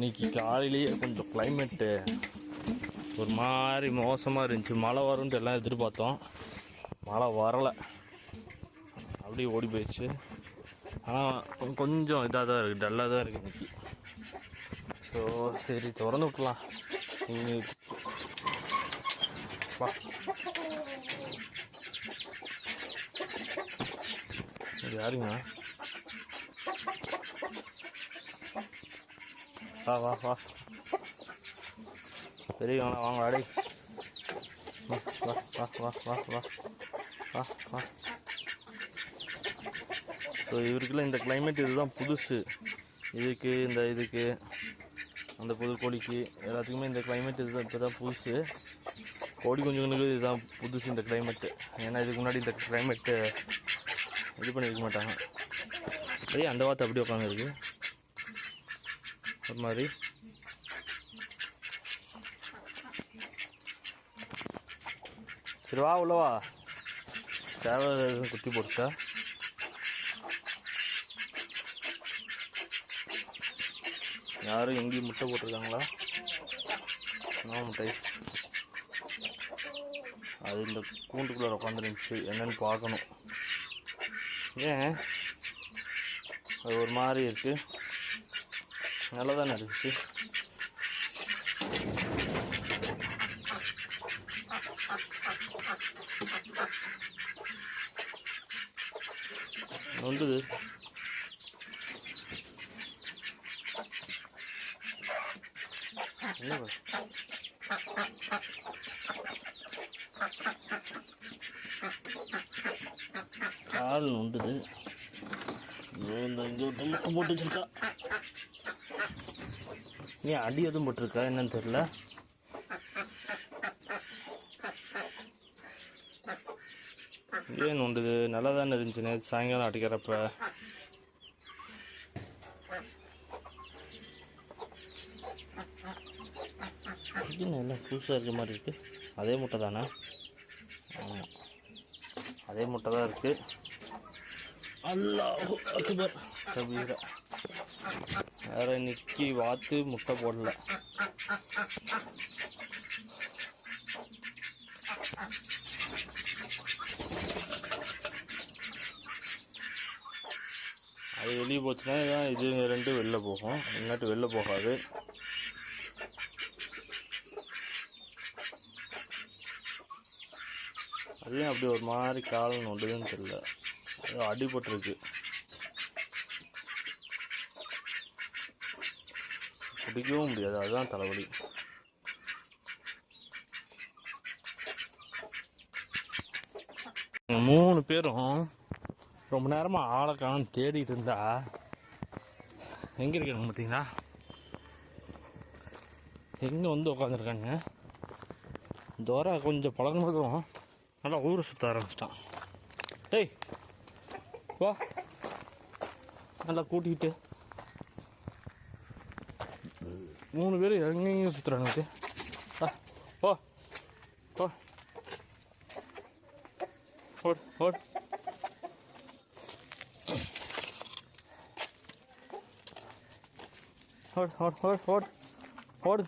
இன்னைக்கு காலையிலேயே கொஞ்சம் கிளைமேட்டு ஒரு மாதிரி மோசமாக இருந்துச்சு. மழை வரும்ன்ட்டு எல்லாம் எதிர்பார்த்தோம். மழை வரலை. அப்படியே ஓடி போயிடுச்சு. ஆனால் கொஞ்சம் இதாக தான் இருக்குது டல்லாக தான் இருக்குது இன்னைக்கு. ஸோ சரி திறந்து விட்லாம் வா. யாருங்க? வா வா வா. பெரியவங்களா வாங்க அடை. வா வா வா வா வா வா. வா வா. ஸோ இவருக்குள்ள இந்த கிளைமேட் இதுதான் புதுசு. இதுக்கு இந்த இதுக்கு அந்த புது கோழிக்கு எல்லாத்துக்குமே இந்த கிளைமேட் இதுதான் இப்போ தான் புதுசு. கோடி குஞ்சுங்களுக்கு இதுதான் புதுசு இந்த கிளைமேட்டு ஏன்னா இதுக்கு முன்னாடி இந்த கிளைமேட்டு இது பண்ணியிருக்க மாட்டாங்க. அதே அந்த வார்த்தை அப்படியே உட்காந்துருக்கு ஒரு மாதிரி. சரி வா உள்ளவா சேவை எதுவும் குத்தி போடுச்சா யாரும் எங்கேயும் முட்டை போட்டிருக்காங்களா? நோ முட்டை அது இந்த கூண்டுக்குள்ளே உட்காந்துருந்துச்சு என்னன்னு பார்க்கணும். ஏன்? அது ஒரு மாதிரி இருக்கு. நல்லா தானே இருந்துச்சு நொண்டுது என்ன கால் நொண்டுது இந்த இங்கே ஒரு முட்டை போட்டு வச்சிருக்கா. நீ அடி எதுவும் போட்டிருக்கா? என்னன்னு தெரியல. ஏன் நோண்டுது நல்லா தானே இருந்துச்சு நேற்று சாயங்காலம் அடிக்கிறப்ப. என்ன புதுசாக இருக்க மாதிரி இருக்குது அதே முட்டை தானே? ஆமாம் அதே முட்டை தான் இருக்குது அல்லாஹ் அக்பர். கபீரா. வேற இன்னைக்கு வாத்து முட்டை போடல. அது வெளியே போச்சுன்னா இது ரெண்டு வெளில போகும். இல்லாட்டி வெளில போகாது. அதையும் அப்படி ஒரு மாதிரி கால் நொண்டுதுன்னு தெரியல. அடிபட்டுருக்கு பிடிக்கவும் முடியாது. அதுதான் தலைவலி. மூணு பேரும் ரொம்ப நேரமாக ஆளைக்கான தேடிட்டு இருந்தா எங்கே இருக்காங்க பார்த்தீங்களா? எங்கே வந்து உட்காந்துருக்காங்க தோரா கொஞ்சம் பழகினதும் நல்லா ஊரை சுற்ற ஆரம்பிச்சிட்டான். டேய் வா. நல்லா கூட்டிக்கிட்டு. மூணு பேர் எங்கெங்க சுற்றுறாங்க ஆ ஓ ஓ ஓட் ஓட். ஓட் ஓட் ஓட் ஓடு. ஓடு.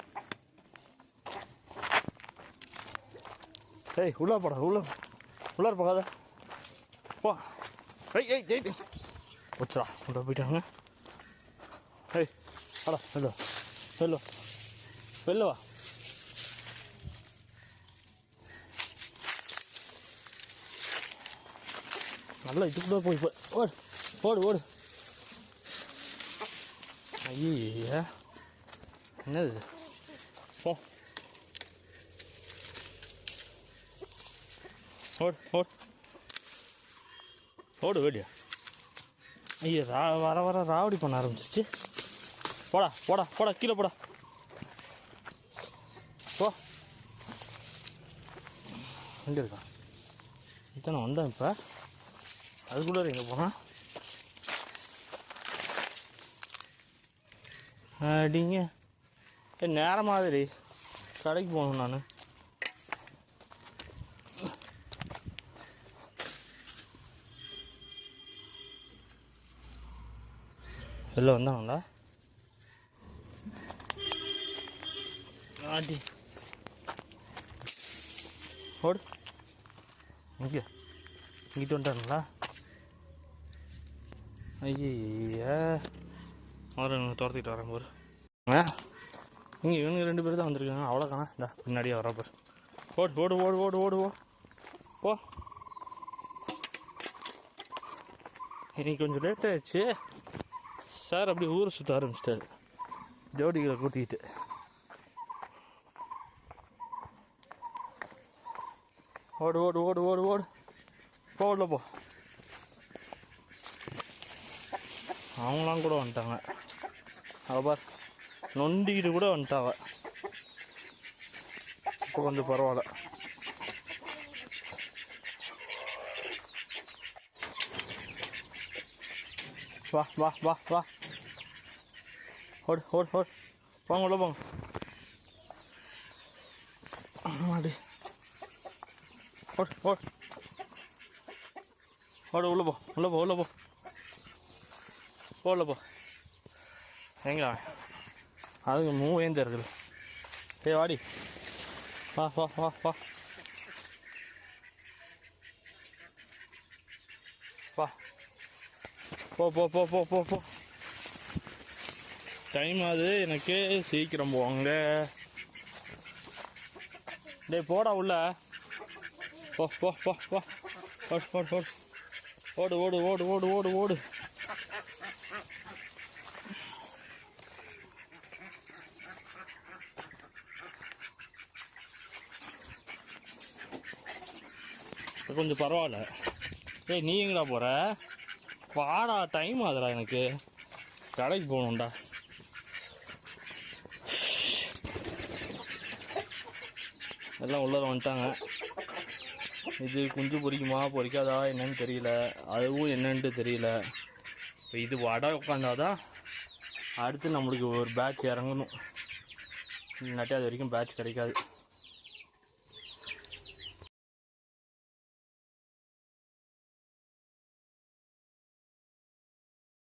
ஏய் உள்ள போடா உள்ள. உள்ளார் போகாத. போ. வச்சுடா உள்ள போயிட்டாங்க ஏய் அடா வெளில வா. வெளில வா. வெளில வா நல்லா இதுக்குள்ள போய் ஓடு ஓடு ஓடு ஐயா என்னது? போ ஓடு ஓடு ஓடு வேடியா ஐயா ரா வர வர ராவடி பண்ண ஆரம்பிச்சிருச்சு. போடா போடா போடா கீழே போடா. போ. எங்கே இருக்கான் இத்தனை வந்தேன் இப்போ? அதுக்குள்ளே எங்கே போனான் அடிங்க. ஏ நேரம் மாதிரி கடைக்கு போகணும் நான். வெளில வந்தாங்களா ஆண்டி. ஓடு. இங்கே. இங்கிட்டு வந்துட்டானுங்களா? ஐயா அவரை துரத்திட்டு வரேன் பாரு. ஆ? இங்கே இவங்க ரெண்டு பேர் தான் வந்திருக்காங்க. அவ்வளோதானா இந்த பின்னாடியே வர பாரு. ஓடு ஓடு ஓடு ஓடு ஓடு ஓ. போ. இன்னைக்கு கொஞ்சம் லேட் ஆயிடுச்சு. சார் அப்படி ஊரை சுற்ற ஆரம்பிச்சிட்டாரு. ஜோடிகளை கூட்டிகிட்டு ஓடு ஓடு ஓடு ஓடு ஓடு. போடல போ. அவங்களாம் கூட வந்துட்டாங்க. அவள் பார் நொண்டிக்கிட்டு கூட வந்துட்டாவ. இப்போ கொஞ்சம் பரவாயில்ல. வா வா வா வா. ஓடு ஓடு ஓடு போங்க உள்ள போங்க மாடி ஓடு ஓடு ஓடு உள்ள போ உள்ள போ உள்ள போ போ போ எங்க அதுக்கு அதுங்க மூவேந்து இருக்குது ஏய் வாடி வா வா வா வா வா போ போ போ போ போ போ டைம் ஆகுது. எனக்கு சீக்கிரம் போவாங்க டேய் போடா உள்ள. போ போ போ போ. ஓடு ஓடு ஓடு ஓடு ஓடு ஓடு ஓடு ஓடு ஓடு. கொஞ்சம் பரவாயில்ல. ஏய் நீ எங்கடா போகிற வாடா டைம் ஆகுதுடா எனக்கு. கடைக்கு போகணும்டா. எல்லாம் உள்ளே வந்துட்டாங்க. இது குஞ்சு பொரிக்குமா? பொரிக்காதா? என்னன்னு தெரியல. அதுவும் என்னன்ட்டு தெரியல. இப்போ இது வடை உட்காந்தாதான் அடுத்து நம்மளுக்கு ஒரு பேட்ச் இறங்கணும். இல்லாட்டி அது வரைக்கும் பேட்ச் கிடைக்காது.